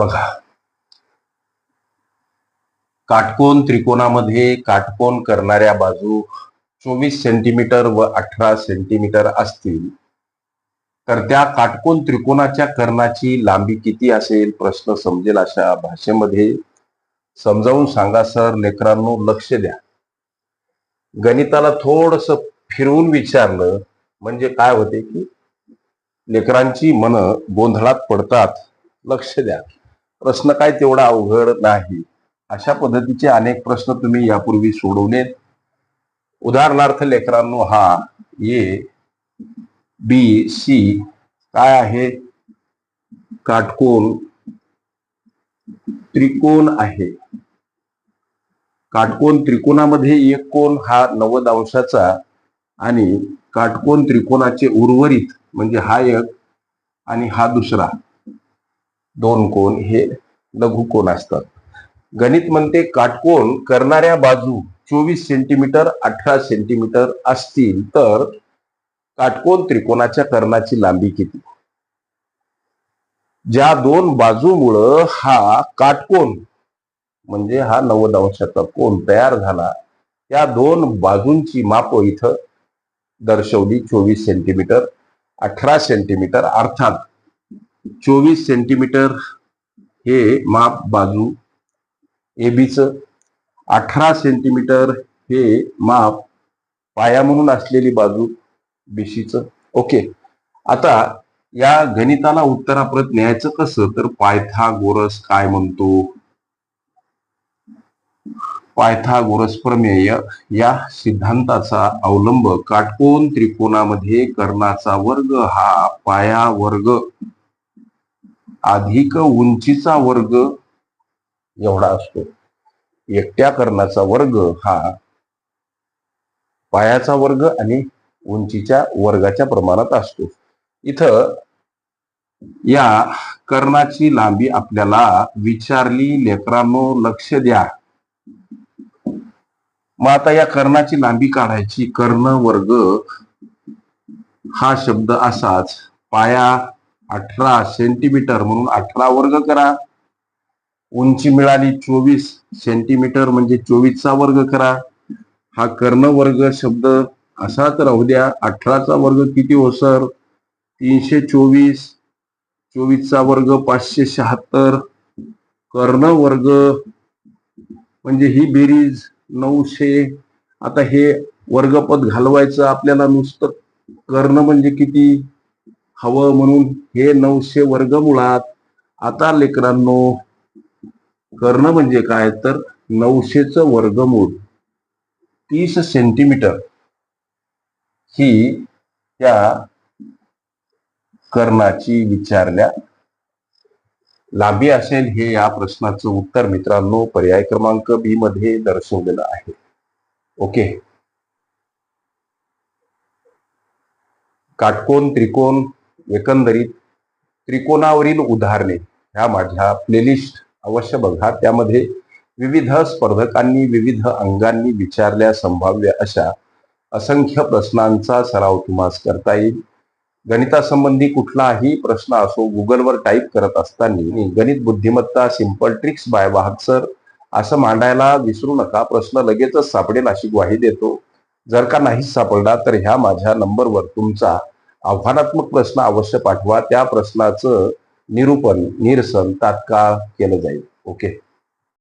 बघा. काटकोन त्रिकोणामध्ये काटकोन करणाऱ्या बाजू चोवीस सेंटीमीटर व अठरा सेंटीमीटर असतील. तर त्या काटकोन त्रिकोणाच्या कर्णाची लांबी किती असेल? प्रश्न समजेल अशा भाषेमध्ये. समजावून सांगा सर. लेकरांनो लक्ष द्या. गणिताला थोडस फिरवून विचारलं म्हणजे काय होते की लेकरांची मन गोंधळात पडतात. लक्ष द्या. प्रश्न काय तेवढा अवघड नाही. अशा पद्धतीचे अनेक प्रश्न तुम्ही यापूर्वी सोडवलेत. उदाहरणार्थ लेकरांनो हा ए बी सी काय आहे? काटकोन त्रिकोण आहे. काटकोन त्रिकोणामध्ये एक कोण हा नव्वद अंशाचा आणि काटकोन त्रिकोणाचे उर्वरित म्हणजे हा एक आणि हा दुसरा. दोन कोण हे लघु कोण असतात? गणित म्हणते काटकोन करणाऱ्या बाजू चोवीस सेंटीमीटर अठरा सेंटीमीटर असतील तर काटकोण त्रिकोणाच्या कर्णाची लांबी किती? ज्या दोन बाजूमुळं हा काटकोन म्हणजे हा नव्वद अंशाचा कोण तयार झाला त्या दोन बाजूंची माप इथं दर्शवली चोवीस सेंटीमीटर अठरा सेंटीमीटर अर्थात चोवीस सेंटीमीटर हे माप बाजू एबीच अठरा सेंटीमीटर हे माप पाया म्हणून असलेली बाजू बीसीचं ओके. आता या गणिताला उत्तराप्रत न्यायचं कसं? तर पायथागोरस काय म्हणतो? पायथागोरस प्रमेय या सिद्धांताचा अवलंब काटकोन त्रिकोणामध्ये कर्णाचा वर्ग हा पाया वर्ग. अधिक उंचीचा वर्ग एवढा असतो. एकट्या कर्णाचा वर्ग हा पायाचा वर्ग आणि उंचीच्या वर्गाच्या प्रमाणात असतो. इथं या कर्णाची लांबी आपल्याला विचारली लेकरांनो लक्ष द्या. मग आता या कर्णाची लांबी काढायची. कर्ण वर्ग हा शब्द असाच. पाया अठरा सेंटीमीटर म्हणून अठरा वर्ग करा. उंची मिळाली चोवीस सेंटीमीटर म्हणजे चोवीसचा वर्ग करा. हा कर्ण वर्ग शब्द असाच राहू द्या. अठराचा वर्ग किती हो सर? तीनशे चोवीस. चोवीसचा वर्ग पाचशे शहात्तर. कर्ण वर्ग म्हणजे ही बेरीज नऊशे. आता हे वर्गपद घालवायचं आपल्याला नुसतं कर्ण म्हणजे किती? हवं म्हणून हे नऊशे वर्ग मुळात. आता लेकरांनो कर्ण म्हणजे काय? तर नऊशेच वर्गमूळ तीस सेंटीमीटर ही त्या कर्णाची विचारल्या. लांबी असेल हे या प्रश्नाचं उत्तर मित्रांनो पर्याय क्रमांक बी मध्ये दर्शवलेलं आहे. ओके. काटकोन त्रिकोण एकंदरीत त्रिकोणावरील उदाहरणे ह्या माझ्या प्लेलिस्ट अवश्य बघा. त्यामध्ये विविध स्पर्धकांनी विविध अंगांनी विचारल्या संभाव्य अशा असंख्य प्रश्नांचा सराव तुम्हास करता येईल. गणितासंबंधी कुठलाही प्रश्न असो गुगलवर टाईप करत असताना गणित बुद्धिमत्ता simple tricks by Vahak sir असं मांडायला विसरू नका. प्रश्न लगेचच सापडेल अशी ग्वाही देतो. जर का नाहीच सापडला तर ह्या माझ्या नंबरवर तुमचा आव्हानात्मक प्रश्न अवश्य पाठवा. त्या प्रश्नाचं निरूपण निरसन तात्काळ केलं जाईल. ओके